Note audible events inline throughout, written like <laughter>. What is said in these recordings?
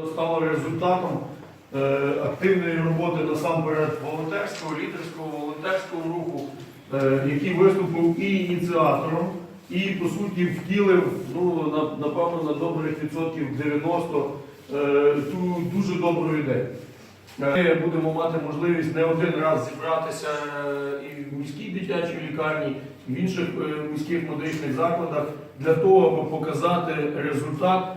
стало результатом е, активної роботи насамперед волонтерського, лідерського, волонтерського руху, е, який виступив і ініціатором, і по суті втілив ну, на- напевно на добрих відсотків 90 е, ту дуже добру ідею. Ми будемо мати можливість не один раз зібратися е, і в міській дитячій лікарні, і в інших е, міських медичних закладах для того, аби показати результат е,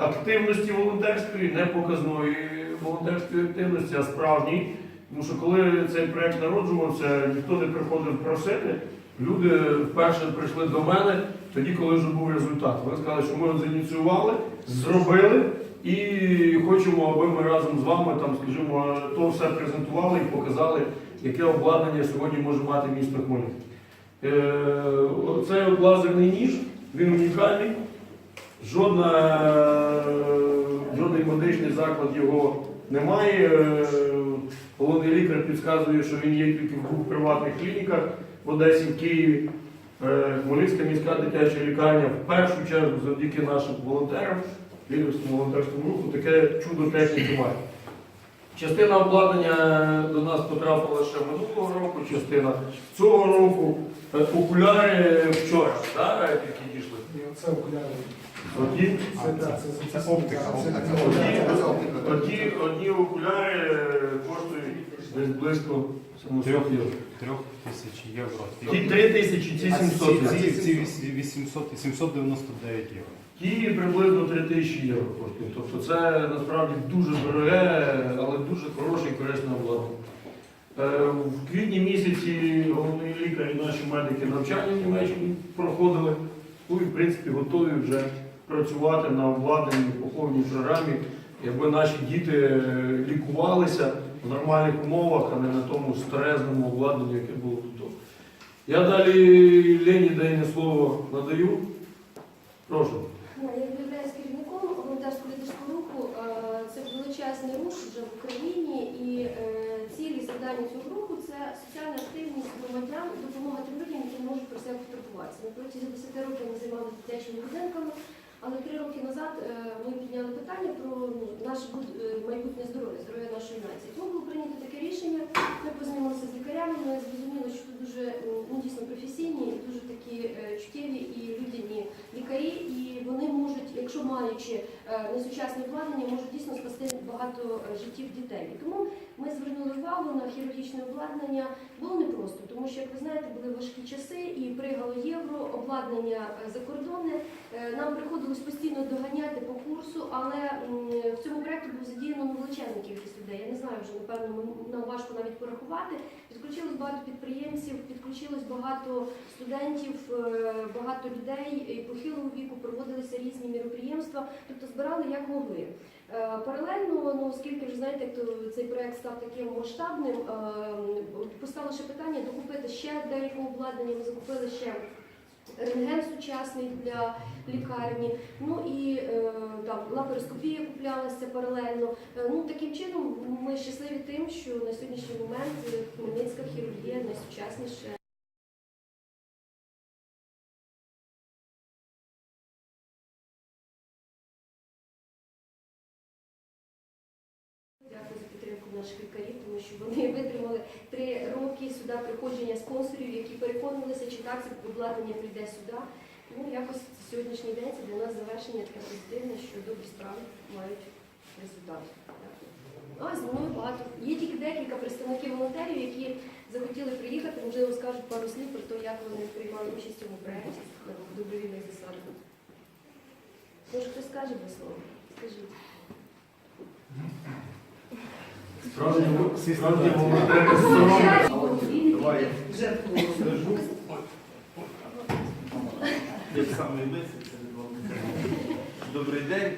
активності волонтерської, не показної волонтерської активності, а справжній. Тому що коли цей проект народжувався, ніхто не приходив просити. Люди вперше прийшли до мене тоді, коли вже був результат. Вони сказали, що ми зініціювали, зробили і хочемо, аби ми разом з вами там, скажімо, то все презентували і показали, яке обладнання сьогодні може мати місто Хмельницький. Е, Цей лазерний ніж, він унікальний. Жодна, жодний медичний заклад його не має. Е, Головний лікар підказує, що він є тільки в двох приватних клініках в Одесі, в Києві. Е, Хмельницька міська дитяча лікарня в першу чергу завдяки нашим волонтерам, лідерському волонтерському руху, таке чудо техніки має. Частина обладнання до нас потрапила ще минулого року, частина цього року. Е, Окуляри вчора, так, які дійшли? І окуляри. Оті, Це, оптика, оті, одні окуляри е, коштують десь близько 700 євро. Трьох тисяч євро. Ті 3 тисячі, ці 700. Ці, ці, ці 800, 799 євро. Ті приблизно 3 тисячі євро коштують. Тобто це насправді дуже дороге, але дуже хороше і корисне обладнання. Е, В квітні місяці головний лікар і наші медики навчання в Німеччині проходили. Ну і в принципі готові вже працювати на обладнанні по повній програмі, якби наші діти е, лікувалися в нормальних умовах, а не на тому старезному обладнанні, яке було тут. Я далі Лені Дейне слово надаю. Прошу. Я являюсь керівником волонтерського лідерського руху. Е, Це величезний рух вже в Україні, і е, цілі завдання цього руху це соціальна активність громадян, допомога тим людям, які можуть про себе потурбуватися. На протязі 10 років ми займалися дитячими будинками, але три роки назад е, ми підняли питання про ну, наше е, майбутнє здоров'я, здоров'я нашої нації. Тому було прийнято таке рішення. Ми познайомилися з лікарями, ми зрозуміли, що дуже ну, дійсно професійні дуже такі е, чуттєві і людяні лікарі, і вони можуть, якщо маючи е, несучасне обладнання, можуть дійсно спасти багато е, життів дітей. Тому ми звернули увагу на хірургічне обладнання. Було непросто, тому що, як ви знаєте, були важкі часи і пригало євро, обладнання закордонне. Нам приходилось постійно доганяти по курсу, але в цьому проєкті був задіяно величезна кількість людей. Я не знаю вже напевно нам важко навіть порахувати. Підключилось багато підприємців, підключилось багато студентів, е, багато людей похилого віку проводилися різні міроприємства, тобто збирали як могли. Е, Паралельно, ну оскільки вже знаєте, то цей проект став таким масштабним, е, постало ще питання докупити ще деяке обладнання. Ми закупили ще рентген сучасний для лікарні. Ну і е, там лапароскопія куплялася паралельно. Е, ну таким чином ми щасливі тим, що на сьогоднішній момент хмельницька хірургія найсучасніша. Наших лікарів, тому що вони <laughs> витримали три роки сюди приходження спонсорів, які переконувалися, чи так це обладнання прийде сюди. Ну, якось сьогоднішній день це для нас завершення таке позитивне, що добрі справи мають результат. А зі мною багато. Є тільки декілька представників волонтерів, які захотіли приїхати, можливо, скажуть пару слів про те, як вони приймали участь в цьому проєкті на добровільних засадах. Може, хтось скаже два слова? Скажіть. Справді, волонтери соромляться. Давай скажу. Як саме Добрий день.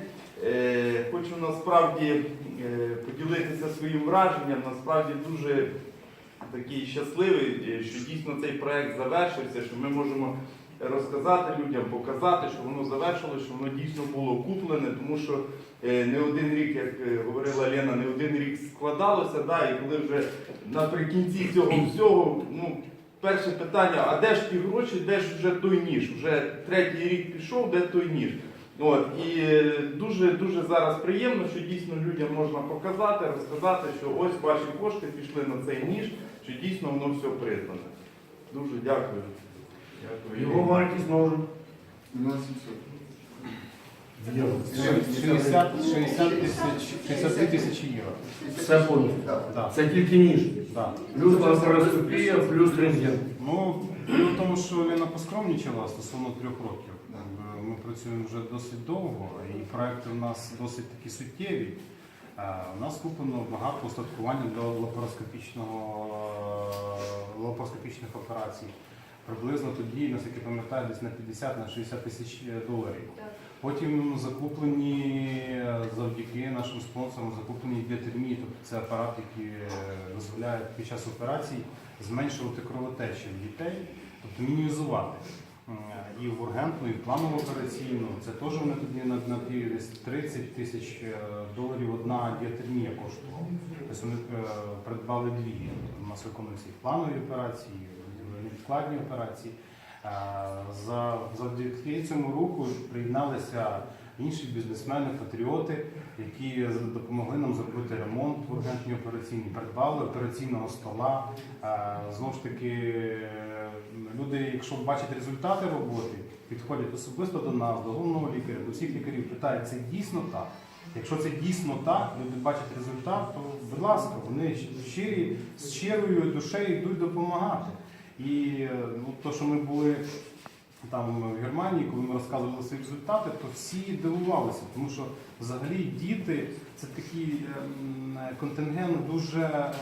Е, Хочу насправді е, поділитися своїм враженням. Насправді дуже такий щасливий, е, що дійсно цей проект завершився, що ми можемо розказати людям, показати, що воно завершилося, що воно дійсно було куплене, тому що е, не один рік, як е, говорила Лена, не один рік складалося, да, і коли вже наприкінці цього всього, ну, перше питання, а де ж ті гроші, де ж вже той ніж? Вже третій рік пішов, де той ніж? От, і е, дуже дуже зараз приємно, що дійсно людям можна показати, розказати, що ось ваші кошти пішли на цей ніж, що дійсно воно все признане. Дуже дякую. Його вартість може. Мільйон сімсот. 60, 60 тисяч, 63 тисячі євро. Все повністю. Да, Це тільки ніж. да. Плюс лапароскопія, плюс рентген. Ну, в тому, що Лена поскромнічала стосовно трьох років. Ми працюємо вже досить довго, і проекти в нас досить такі суттєві. Е, У нас куплено багато устаткування для лапароскопічного, лапароскопічних операцій. Приблизно тоді, наскільки пам'ятаю, десь на 50 на 60 тисяч доларів. Потім закуплені е, завдяки нашим спонсорам, закуплені біотермії, тобто це апарат, який е, дозволяє під час операцій зменшувати кровотечі в дітей, тобто мінімізувати. І в ургентну, і в планову операційну. Це теж вони тоді на, на ті 30 тисяч е, доларів одна діатермія коштувала. Тобто вони е, придбали дві. У нас виконуються і планові операції, і невідкладні операції. Е, За, завдяки цьому руху приєдналися інші бізнесмени, патріоти, які допомогли нам зробити ремонт в ургентній операційній, придбали операційного стола. Е, Знову ж таки, люди, якщо бачать результати роботи, підходять особисто до нас, до головного лікаря, до всіх лікарів, питають, це дійсно так. Якщо це дійсно так, люди бачать результат, то будь ласка, вони щирі, з щирою душею йдуть допомагати. І е, ну, то, що ми були там в Германії, коли ми розказували свої результати, то всі дивувалися, тому що взагалі діти це такий ем, контингент дуже, е,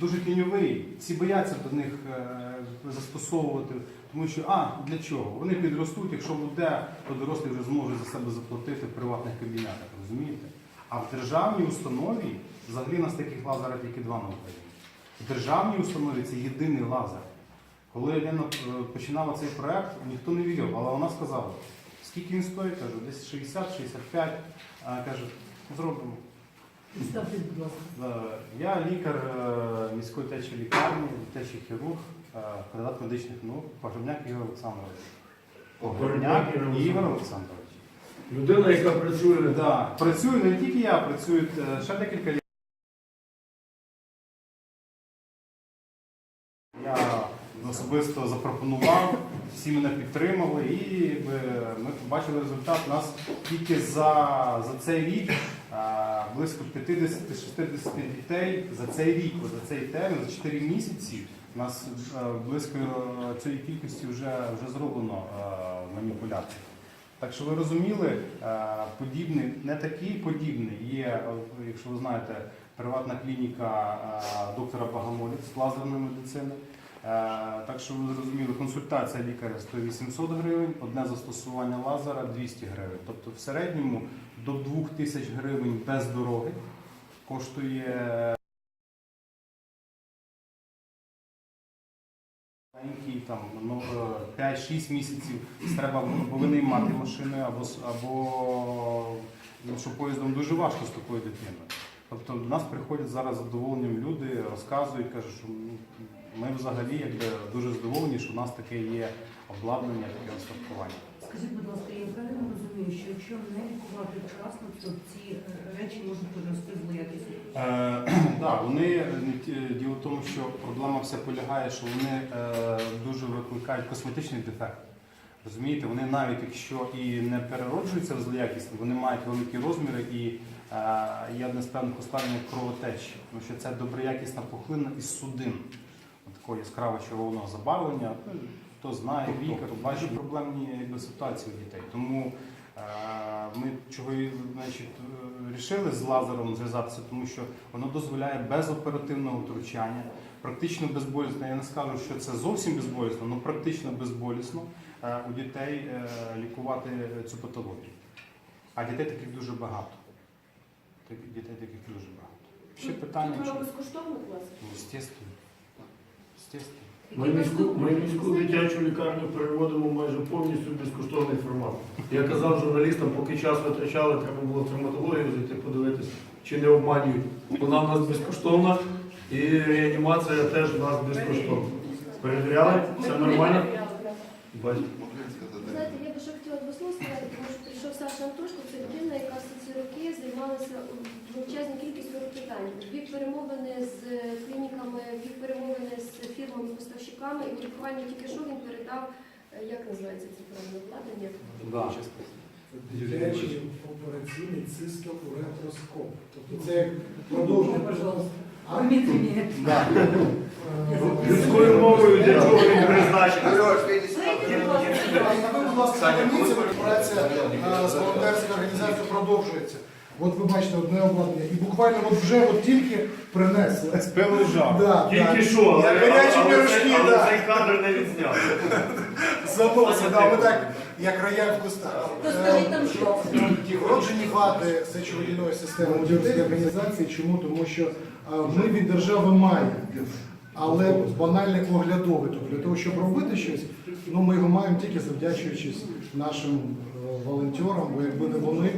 дуже тіньовий. Всі бояться до них е, застосовувати, тому що а для чого? Вони підростуть, якщо буде, то дорослі вже зможуть за себе заплатити в приватних кабінетах, розумієте? А в державній установі взагалі у нас таких лазерів тільки два на Україні. В державній установі це єдиний лазер. Коли Лена е, починала цей проект, ніхто не вірив, але вона сказала, скільки він стоїть, кажу, десь 60-65, каже, зробимо. Будь ласка. Е, Я лікар е, міської течої лікарні, дитячий хірург, кандидат медичних наук, Погребняк Ігор Олександрович. Погребняк Ігор Олександрович. Людина, яка працює Да, працюю не тільки я, працюють ще декілька Я особисто запропонував, всі мене підтримали і ми побачили результат. У нас тільки за, за цей рік е, близько 50-60 дітей за цей рік, за цей термін, за 4 місяці. У нас е, близько е, цієї кількості вже, вже зроблено е, маніпуляцій. Так що ви розуміли, е, подібний, не такий подібний є, е, якщо ви знаєте, приватна клініка е, доктора Багамолець з лазерної медицини. Е, Так що ви зрозуміли, консультація лікаря стоїть 800 гривень, одне застосування лазера 200 гривень. Тобто в середньому до 2000 гривень без дороги коштує маленький, там ну, е, 5-6 місяців треба ну, повинен мати машини або або ну, що поїздом дуже важко з такою дитиною. Тобто до нас приходять зараз задоволенням люди, розказують, кажуть, що ну, ми взагалі якби дуже задоволені, що у нас таке є обладнання, таке устаткування. Скажіть, будь ласка, я правильно розумію, що якщо не лікувати вчасно, то ці е, речі можуть перерости в? Е, <clears throat> да, вони діло в тому, що проблема вся полягає, що вони е, дуже викликають косметичний дефект. Розумієте, вони навіть якщо і не перероджуються в злоякісні, вони мають великі розміри і є одне з певних ускладнень кровотечі, тому що це доброякісна пухлина із судин, такого яскраво червоного забарвлення. Ну, Хто знає, лікар, бачить проблемні якби, ситуації у дітей. Тому е, ми чого значить, е, рішили з лазером зв'язатися, тому що воно дозволяє без оперативного втручання, практично безболісно. Я не скажу, що це зовсім безболісно, але практично безболісно е, у дітей е, лікувати цю патологію. А дітей таких дуже багато. Дітей таких дуже багато. Ще питання, Тут чи безкоштовно клас? Ну, естественно. Естественно. Ми міську, ми міську дитячу лікарню переводимо майже повністю в безкоштовний формат. Я казав журналістам, поки час витрачали, треба було в травматологію зайти подивитися, чи не обманюють. Вона в нас безкоштовна і реанімація теж в нас безкоштовна. Перевіряли? Все нормально? Бачите. Знаєте, я би ще хотіла два слова сказати, тому що прийшов Саша Антошко, це людина, яка всі ці роки займалася величезною кількістю питань. Вів перемовини з клініками, вів перемовини з фірмами-поставщиками, і буквально тільки що він передав, е, як називається це правильне обладнання? Дитячий операційний цистооретроскоп. Тобто це як продовження. Людською мовою для чого він призначений? А ви, будь праця е, з волонтерською організацією продовжується. От ви бачите одне обладнання. І буквально от вже от тільки принесли. Певний жах. Да, Тільки що, але, гарячі але, пирожки, але да. цей кадр не відзняв. <laughs> Забувся, да, ми так, як рояль в кустах. То скажіть там що? Вроджені вади сечовидільної системи організації. Чому? Тому що а, ми від держави маємо, але банальних оглядовий. Тобто для того, щоб робити щось, ну ми його маємо тільки завдячуючись нашим е, волонтерам, бо якби не вони,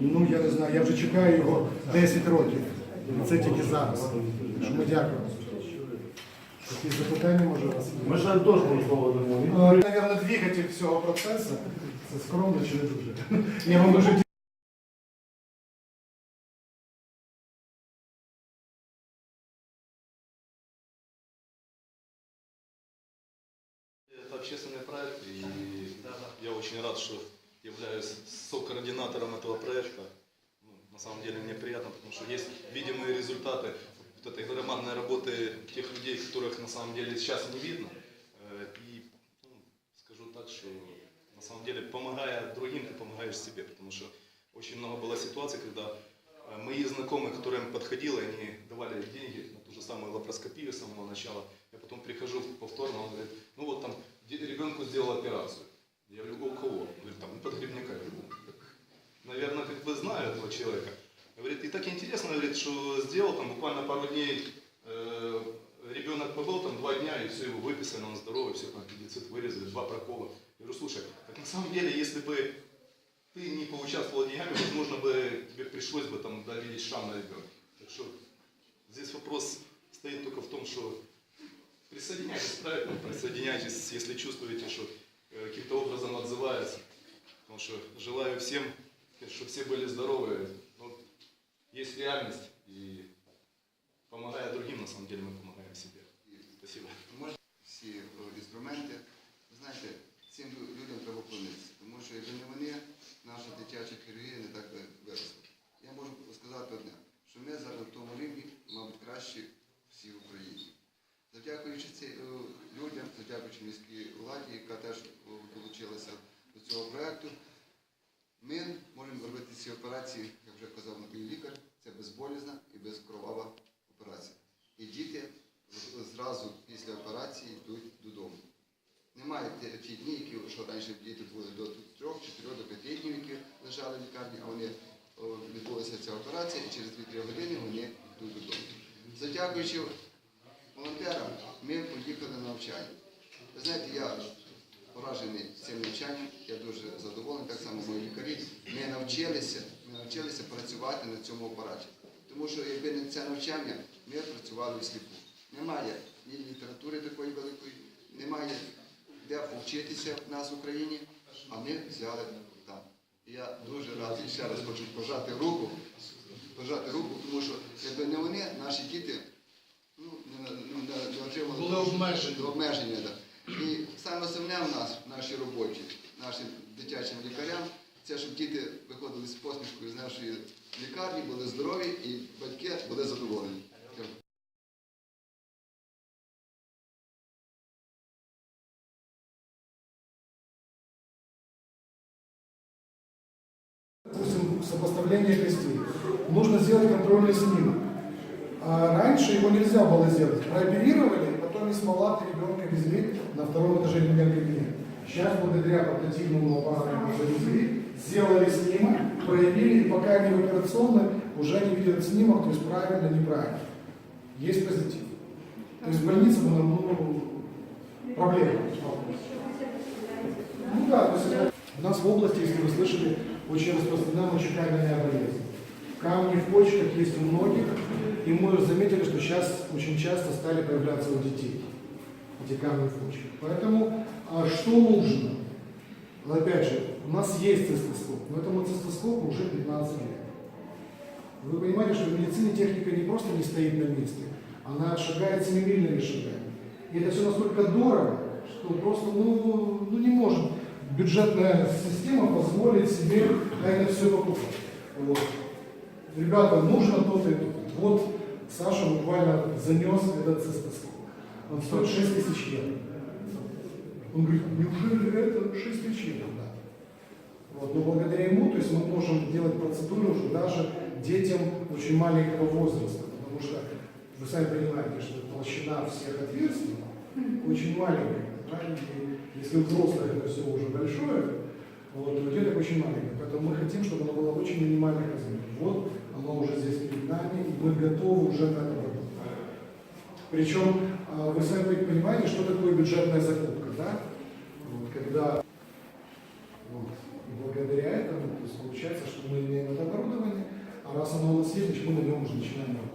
ну я не знаю, я вже чекаю його 10 років. І це тільки зараз. Що ми дякуємо. Якісь запитання може вас? Ми ж Антошку слово дамо. Е, Наверное, двигатель всього процесу. Це скромно чи не дуже? Я вам дуже проект, и я очень рад, что являюсь сокоординатором этого проекта. Ну, на самом деле мне приятно, потому что есть видимые результаты вот этой громадной работы тех людей, которых на самом деле сейчас не видно. Э, И ну, скажу так, что на самом деле помогая другим, ты помогаешь себе, потому что очень много было ситуаций, когда э, мои знакомые, к которым подходило, они давали деньги на ту же самую лапароскопию с самого начала. Я потом прихожу повторно, он говорит, ну вот там де- ребенку сделал операцию. Я говорю, у кого? Он говорит, там, у. Я «Ну, так, наверное, как бы знаю этого человека. Говорит, и так интересно, говорит, что сделал там буквально пару дней, э, ребенок побыл там два дня, и все, его выписали, он здоровый, все, там, аппендицит вырезали, два прокола. Я говорю, слушай, так на самом деле, если бы ты не поучаствовал деньгами, возможно бы тебе пришлось бы там довидеть шрам на ребенка. Так что здесь вопрос стоит только в том, что присоединяйтесь, правильно, присоединяйтесь, если чувствуете, что э, каким-то образом отзывается. Потому что желаю всем, чтобы все были здоровы. Но есть реальность, и помогая другим, на самом деле, мы помогаем себе. Спасибо. Можна всі е, інструменти. Ви знаєте, цим лю- людям треба вклонитися, тому що якби не вони, наша дитяча хірургія не так Лежали лікарні, а вони відбулася ця операція, і через 2-3 години вони йдуть додому. Задякуючи волонтерам, ми поїхали на навчання. Ви знаєте, я поражений цим навчанням, я дуже задоволений, так само мої лікарі. Ми навчилися, ми навчилися працювати на цьому апараті. Тому що якби не це навчання, ми працювали всліпу. Немає ні літератури такої великої, немає де повчитися в нас в Україні, а ми взяли я дуже радий, ще раз хочу пожати руку, пожати руку, тому що якби не вони, наші діти ну, не, не, не, отримали Були обмежені. обмеження. Да. І саме основне в нас, в нашій роботі, нашим дитячим лікарям, це щоб діти виходили з посмішкою з нашої лікарні, були здорові і батьки були задоволені. Сопоставление костей. Нужно сделать контрольный снимок. А раньше его нельзя было сделать. Прооперировали, потом из палаты ребенка везли на втором этаже кабинет. Сейчас благодаря портативному мы завезли, сделали снимок, проявили, и пока они в операционной, уже они видят снимок, то есть правильно, неправильно. Есть позитив. То есть в больнице было ну, проблема. Ну да, то есть у нас в области, если вы слышали, очень распространена мочекамерная болезнь. Камни в почках есть у многих, и мы заметили, что сейчас очень часто стали появляться у детей. эти камни в почках. Поэтому а что нужно? Но опять же, у нас есть цистоскоп, но этому цистоскопу уже 15 лет. Вы понимаете, что в медицине техника не просто не стоит на месте, она шагает семимильными шагами. И это все настолько дорого, что просто ну, ну не может бюджетная система позволить себе это все покупать. Вот. Ребята, нужно то-то и то. Вот Саша буквально занес этот цистоскоп. Он стоит 6 тысяч евро. Он говорит, неужели это 6 тысяч евро? Да. Вот. Но благодаря ему, то есть мы можем делать процедуры уже даже детям очень маленького возраста, потому что вы сами понимаете, что толщина всех отверстий очень маленькая. и если у взрослых это все уже большое, вот, у деток очень маленькое. Поэтому мы хотим, чтобы оно было очень минимальных размеров. Вот оно уже здесь перед нами, и мы готовы уже на этом. Причем а, вы сами понимаете, что такое бюджетная закупка, да? Вот, когда вот, благодаря этому то есть получается, что мы имеем это оборудование, а раз оно у нас есть, значит мы на нем уже начинаем работать.